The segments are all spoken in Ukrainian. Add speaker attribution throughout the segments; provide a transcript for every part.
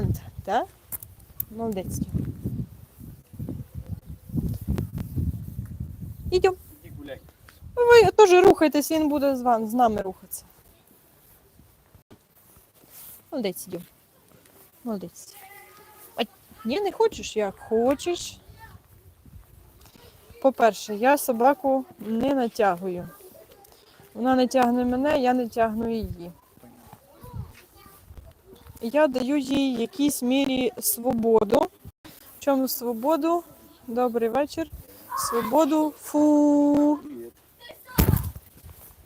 Speaker 1: момент, так? Молодець.
Speaker 2: Гуляй.
Speaker 1: Ви теж рухайтесь, він буде з вами, з нами рухатися. Молодець, ідемо. Молодець. Ні, не хочеш? Як хочеш. По-перше, я собаку не натягую. Вона не тягне мене, я не тягну її. Я даю їй якійсь мірі свободу. В чому свободу? Добрий вечір. Свободу. Фу.
Speaker 2: Привіт.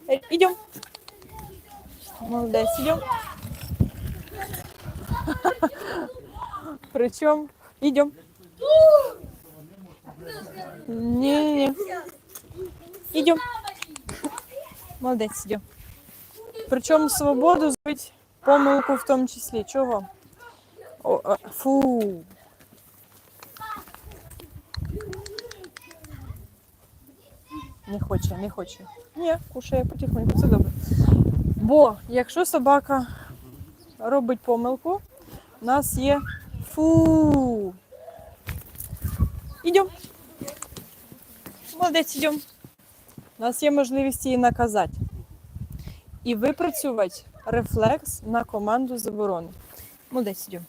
Speaker 1: Э, Идем. Молодец, идем. Причем идем. Не-не-не. Молодець, идем. Причому свободу зробити помилку в тому числі. Чого? О, фу. Не хоче, не хоче. Ні, кушає потихоньку, це добре. Бо якщо собака робить помилку, у нас є фу. Ідемо. Молодець, ідемо. У нас є можливість її наказати. І випрацювати рефлекс на команду заборони. Молодець, ідемо.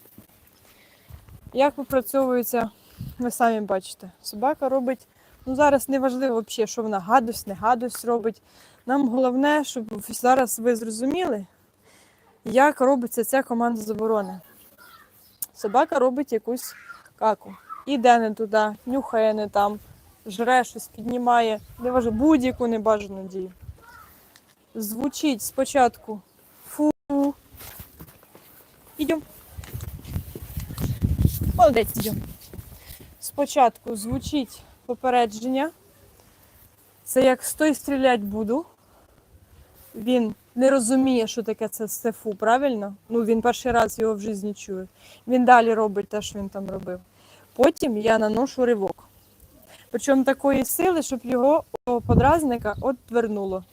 Speaker 1: Як випрацьовується, ви самі бачите, собака робить Ну зараз не важливо взагалі, що вона гадость, не гадость робить. Нам головне, щоб зараз ви зрозуміли, як робиться ця команда заборони. Собака робить якусь каку. Іде не туди, нюхає не там, жре щось, піднімає, не важливо, будь-яку небажану дію. Звучить спочатку. Ідемо. Молодець, ідемо. Спочатку звучить попередження. Це як стой стріляти буду. Він не розуміє, що таке це стефу, правильно? Ну, він перший раз його в житті чує. Він далі робить те, що він там робив. Потім я наношу ривок. Причому такої сили, щоб його подразника отвернуло.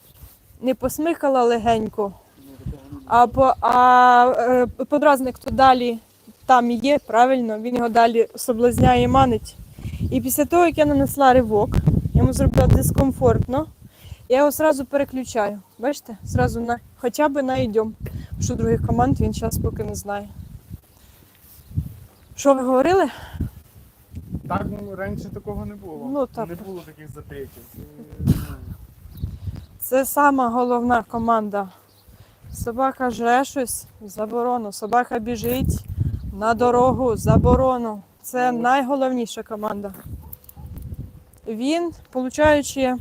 Speaker 1: Не посмикала легенько, а, по, а е, подразник то далі там є, правильно, він його далі соблазняє і манить. І після того, як я нанесла ривок, йому зробила дискомфортно, я його одразу переключаю. Бачите? Зразу на хоча б на йдем. Що других команд він зараз поки не знає. Що ви говорили?
Speaker 2: Так, ну раніше такого не було.
Speaker 1: Ну, так.
Speaker 2: Не було таких запретів.
Speaker 1: Це сама головна команда. Собака жре щось, заборону. Собака біжить на дорогу, заборону. Це найголовніша команда. Він, получаючи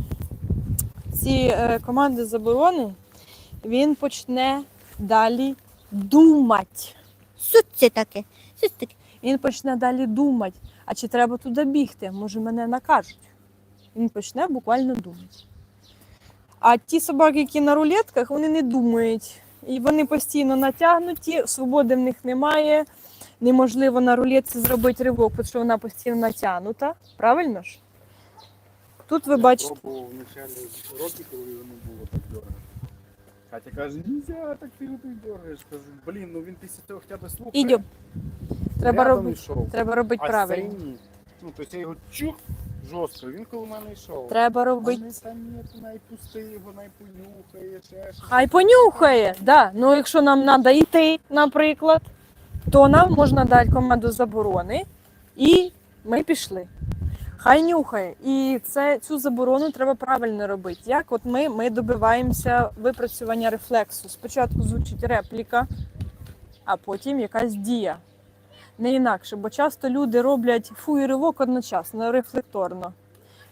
Speaker 1: ці е, команди заборони, він почне далі думати.
Speaker 3: Це таке?
Speaker 1: Він почне далі думати, а чи треба туди бігти? Може, мене накажуть. Він почне буквально думати. А ті собаки, які на рулетках, вони не думають. І вони постійно натягнуті, свободи в них немає. Неможливо на рулетці зробити ривок, тому що вона постійно натягнута. Правильно ж? Тут ви бачите.
Speaker 2: пробував в началі роки, коли воно було так дергати. Катя каже, нельзя, так ти його дергаєш. Кажу, блін, ну він після цього хоча б слухає.
Speaker 1: Ідем. Треба
Speaker 2: Рядом
Speaker 1: робити,
Speaker 2: йшов.
Speaker 1: треба робити
Speaker 2: А
Speaker 1: правильно.
Speaker 2: ні. Ну, тобто я його чух жорстко, він коло мене йшов.
Speaker 1: Треба робити.
Speaker 2: ми там ні, найпусти його, найпонюхає, ще щось.
Speaker 1: Хай понюхає, да. Ну якщо нам треба йти, наприклад, то нам можна дати команду заборони, і ми пішли. Хай нюхає. І це, цю заборону треба правильно робити. Як от ми, ми добиваємося випрацювання рефлексу. Спочатку звучить репліка, а потім якась дія. Не інакше, бо часто люди роблять фу і ривок одночасно, рефлекторно.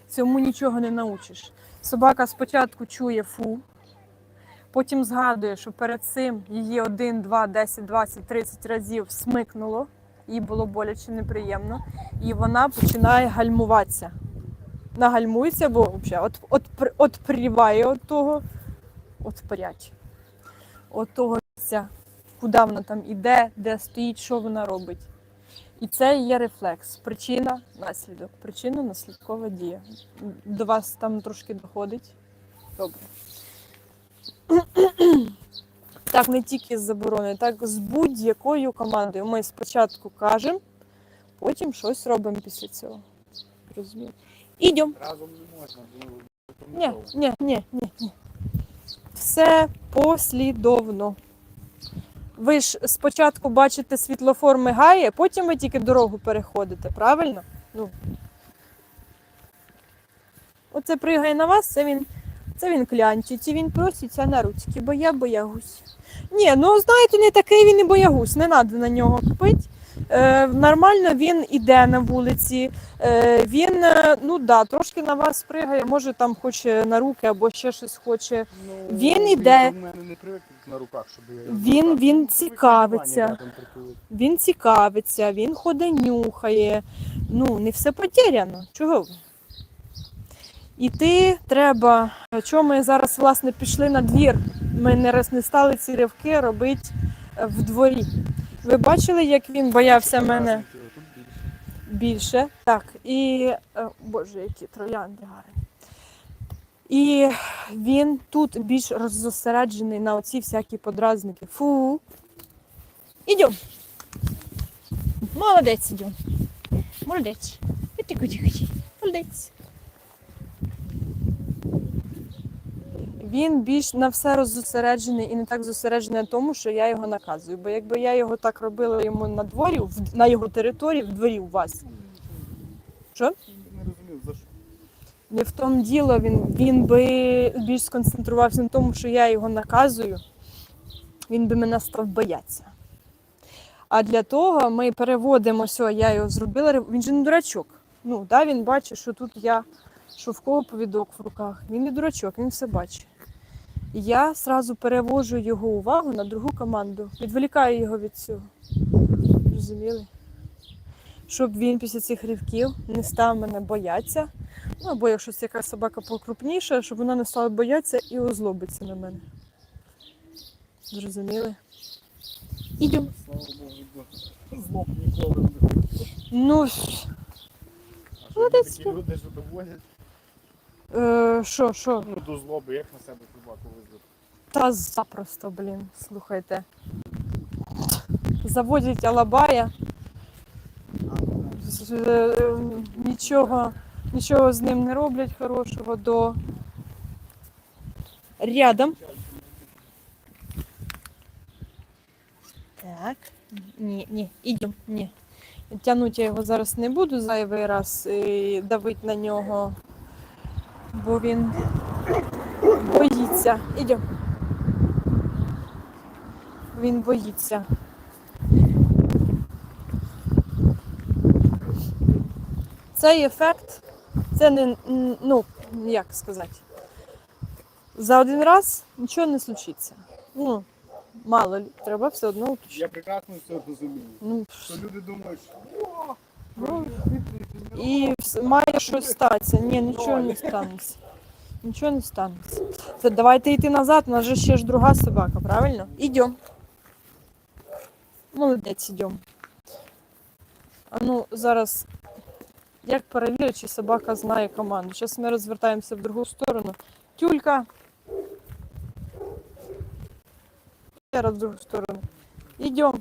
Speaker 1: Цьому нічого не научиш. Собака спочатку чує фу, Потім згадує, що перед цим її 1, 2, 10, 20, 30 разів смикнуло, їй було боляче неприємно, і вона починає гальмуватися. Нагальмується, бо взагалі от, от, отпріває от того, отпрять, от того місця, куди вона там іде, де стоїть, що вона робить. І це є рефлекс. Причина, наслідок. Причина, наслідкова дія. До вас там трошки доходить. Добре. Так, не тільки з забороною, так з будь-якою командою. Ми спочатку кажемо, потім щось робимо після цього. Розумієте? Ідемо.
Speaker 2: Разом не можна,
Speaker 1: Ні, ні, ні, ні, ні. Все послідовно. Ви ж спочатку бачите світлофор мигає, потім ви тільки дорогу переходите, правильно? Ну. Оце пригає на вас, це він, це він клянчить, і він проситься на ручки, бо я боягусь. Ні, ну знаєте, не такий він і боягусь, не треба на нього купити. Е, нормально він іде на вулиці, Е, він, е, ну да, трошки на вас пригає, може там хоче на руки або ще щось хоче.
Speaker 2: Ну,
Speaker 1: Він іде.
Speaker 2: У мене не привик на руках, щоб я
Speaker 1: Він-
Speaker 2: руках.
Speaker 1: він цікавиться. Він цікавиться, він ходить, нюхає. Ну, не все потеряно. Чого ви? Іти треба. Чому ми зараз, власне, пішли на двір? Ми не раз не стали ці ривки робити е, в дворі. Ви бачили, як він боявся мене?
Speaker 2: Більше.
Speaker 1: Так, і е, боже, які троянди гарні. І він тут більш роззосереджений на оці всякі подразники. Фу. Ідем. Молодець, ідем. Молодець. Іди, куди, куди. Молодець. Він більш на все роззосереджений і не так зосереджений на тому, що я його наказую. Бо якби я його так робила йому на дворі, на його території, в дворі у вас, Що?
Speaker 2: Не розумів, за що.
Speaker 1: Не в тому діло, він, він би більш сконцентрувався на тому, що я його наказую, він би мене став боятися. А для того ми переводимо все, я його зробила. Він же не дурачок. Ну, да, він бачить, що тут я, що в кого повідок в руках. Він не дурачок, він все бачить. І Я сразу перевожу його увагу на другу команду, відволікаю його від цього. Розуміли? Щоб він після цих ривків не став мене боятися. Ну, або якщо це якась собака покрупніша, щоб вона не стала боятися і озлобиться на мене. Зрозуміли? Ідемо.
Speaker 2: Слава Богу, бо злоб ніколи не буде.
Speaker 1: Ну, Молодець.
Speaker 2: такі люди, що доводять
Speaker 1: е, що, що?
Speaker 2: ну, до злоби, як на себе собаку визвати.
Speaker 1: Та запросто, блін, слухайте. Заводять алабая, з- е, нічого, нічого з ним не роблять хорошого до рядом. Так, ні, ні, ідемо, ні. Тягнути я його зараз не буду зайвий раз і давити на нього, бо він боїться. Ідемо. Він боїться. Цей ефект, це не, ну, як сказати, за один раз нічого не случиться. Ну, мало треба все одно
Speaker 2: Я прекрасно все розумію.
Speaker 1: Ну,
Speaker 2: Що люди думають, що о,
Speaker 1: Ну, і має щось статися. Ні, нічого не станеться. Нічого не станеться. Це давайте йти назад, у нас же ще ж друга собака, правильно? Ідемо. Молодець, ідемо. А ну, зараз як перевірити, чи собака знає команду. Зараз ми розвертаємося в другу сторону. Тюлька. Ще раз в другу сторону. Ідемо.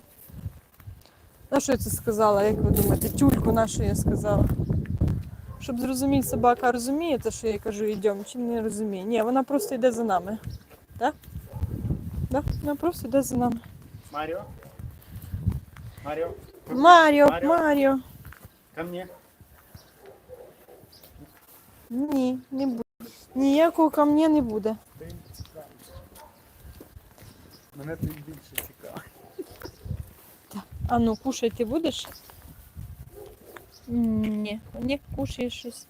Speaker 1: На що я це сказала, як ви думаєте? Тюльку на що я сказала? Щоб зрозуміти, собака розуміє те, що я їй кажу, йдемо, чи не розуміє. Ні, вона просто йде за нами. Так? Так, вона просто йде за нами.
Speaker 2: Маріо? Маріо?
Speaker 1: Маріо,
Speaker 2: Маріо?
Speaker 1: Маріо.
Speaker 2: Ко мне.
Speaker 1: Ні, не буде. Ніякого ко мені не буде.
Speaker 2: Мене ти більше цікавий.
Speaker 1: А ну, кушай ти будеш? Ні, не кушаєш щось.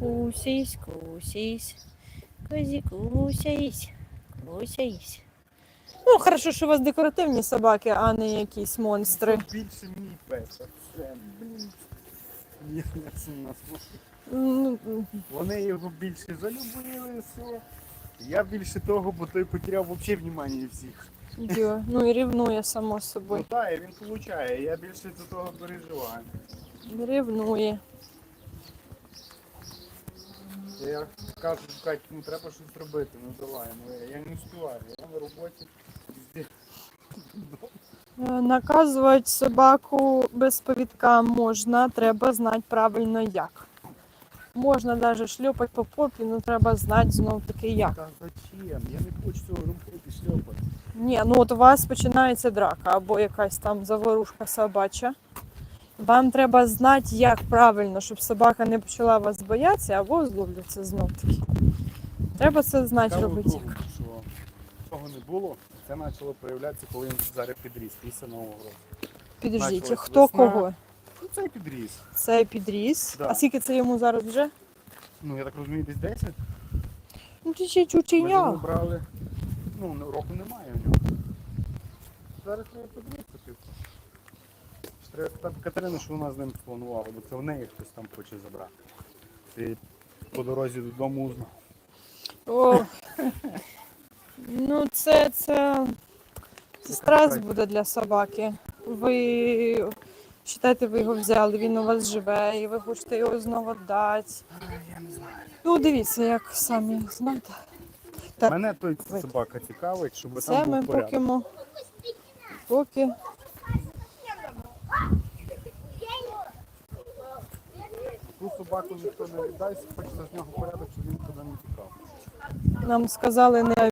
Speaker 1: Кусись, кусись. Козі, кусясь, кусясь. Ну, хорошо, що у вас декоративні собаки, а не якісь монстри.
Speaker 2: Більше мій пес. а Це, блін. Я сумна слухаю.
Speaker 1: Ну,
Speaker 2: Вони його більше залюбили, все. Я більше того, бо той потеряв взагалі внимання всіх.
Speaker 1: Дьо. Ну і рівнує само
Speaker 2: Ну
Speaker 1: собою.
Speaker 2: так, і він получає, я більше до того переживаю.
Speaker 1: Рівнує.
Speaker 2: Я кажу, Кать, ну треба щось робити, ну давай, ну я, я не успіваю, я на роботі. пізде.
Speaker 1: Е, Наказувати собаку без повідка можна, треба знати правильно як. Можна навіть шльопати по попі, ну треба знати знов таки як.
Speaker 2: Та зачем? Я не хочу цього робити, шльопати.
Speaker 1: Ні, ну от у вас починається драка або якась там заворушка собача. Вам треба знати, як правильно, щоб собака не почала вас боятися або зловляться знов таки. Треба це знати
Speaker 2: Цікаво
Speaker 1: робити.
Speaker 2: в що цього не було. Це почало проявлятися, коли він зараз підріс після Нового року.
Speaker 1: Підождіть,
Speaker 2: Почалась
Speaker 1: хто
Speaker 2: весна.
Speaker 1: кого?
Speaker 2: Ну це підріс.
Speaker 1: Це підріс.
Speaker 2: Да.
Speaker 1: А скільки це йому зараз вже?
Speaker 2: Ну я так розумію, десь 10.
Speaker 1: Ну, ти ще
Speaker 2: Ми його брали. Ну, ну, року немає у нього. Зараз треба подивитися. Треба спитати Катерину, що вона з ним спланувала, бо це в неї хтось там хоче забрати. І по дорозі додому узнав.
Speaker 1: О. Ну, це, це, це стрес буде для собаки. Ви вважаєте, ви його взяли, він у вас живе, і ви хочете його знову дати.
Speaker 2: Я не знаю.
Speaker 1: Ну, дивіться, як самі знаєте. Так.
Speaker 2: Мене той собака цікавить, щоб
Speaker 1: Це
Speaker 2: там
Speaker 1: ми
Speaker 2: був порядок.
Speaker 1: поки, мо- поки
Speaker 2: Ту собаку ніхто не віддасть, хочеться з нього порядок, щоб він туди не тікав.
Speaker 1: нам сказали не